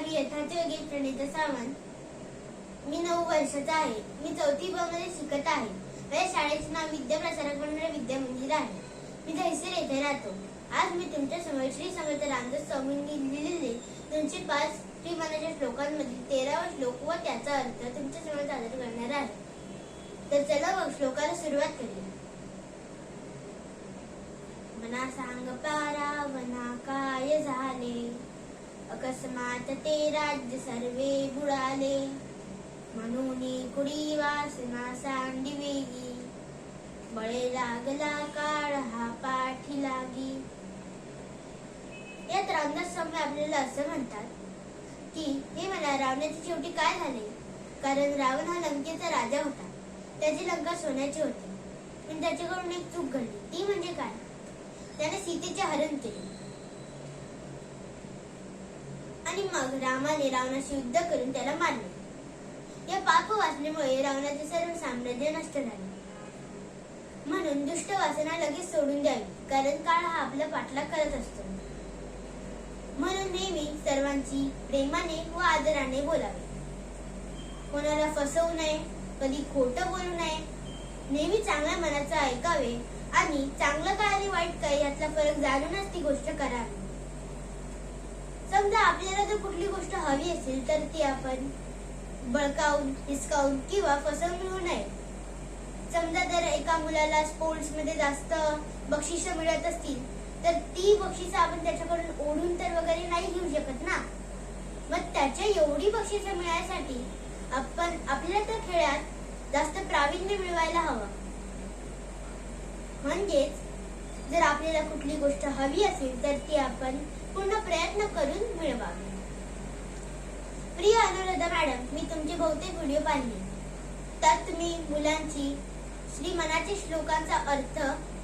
मी यथार्थ योगेश प्रणिता सावंत मी नऊ वर्षाचा आहे. मी चौथी ब मध्ये शिकत आहे. माझ्या शाळेचे नाव विद्या प्रसारक मंडळ विद्या मंदिर आहे. मी दहिसर येथे राहतो. आज मी तुमच्यासमोर श्री समर्थ रामदास स्वामींनी लिहिलेले दोनशे पाच श्रीमानाच्या श्लोकांमधील तेरावा श्लोक व त्याचा अर्थ तुमच्यासमोर सादर करणार आहे. तर चला मग श्लोकाला सुरुवात करूया. मना सांग पारा वना काय झाले? अकस्मात ते राज्य सर्वे बुडाले। म्हणून कुडी वासना सांडी वेगी। बळे लागला काळ हा पाठी लागी। यात रामदास आपल्याला असं म्हणतात की हे मला रावणाच्या शेवटी काय झाले? कारण रावण हा लंकेचा राजा होता. त्याची लंका सोन्याची होती. पण त्याच्याकडून एक चूक घडली. ती म्हणजे काय? त्याने सीतेचे हरण केले. आणि मग रामाने रावणाशी युद्ध करून त्याला मारले. या पाप वाचनेमुळे रावणाचे सर्व साम्राज्य नष्ट झाले. म्हणून दुष्ट वासना लगेच सोडून द्यावी कारण काळ हा आपला पाठलाग करत असतो. म्हणून नेहमी सर्वांची प्रेमाने व आदराने बोलावे. कोणाला फसवू नये कधी खोटं बोलू नये नेहमी चांगल्या मनाचं ऐकावे आणि चांगलं काय आणि वाईट काय यातला फरक जाणूनच ती गोष्ट करावी. समजा आपल्याला जर कुठली गोष्ट हवी असेल तर ती आपण बळकावून हिसकावून किंवा फसवून मिळू नये समजा जर एका मुलाला स्पोर्ट्समध्ये जास्त बक्षिस मिळत असतील तर ती बक्षिस आपण त्याच्याकडून ओढून तर वगैरे नाही घेऊ शकत ना. मग त्याच्या एवढी बक्षिस मिळण्यासाठी आपण आपल्या त्या खेळात जास्त प्रावीण्य मिळवायला हवं. म्हणजेच जर आपल्याला कुठली गोष्ट हवी असेल तर ती आपण पूर्ण प्रयत्न करून मिळवावे. प्रिय अनुराधा मॅडम मी तुमचे बहुतेक व्हिडिओ पाहिले. त्यात तुम्ही मुलांची श्री मनाच्या श्लोकांचा अर्थ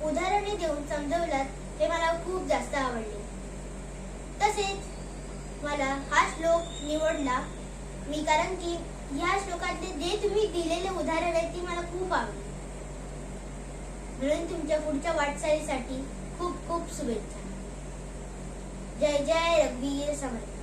उदाहरणे देऊन समजवलात हे मला खूप जास्त आवडले. तसेच मला हा श्लोक निवडला मी कारण की ह्या श्लोकातले जे तुम्ही दिलेले उदाहरण आहे ती मला खूप आवडली. म्हणून तुमच्या पुढच्या वाटचालीसाठी खूप खूप शुभेच्छा. जय जय रघुवीर समर्थ.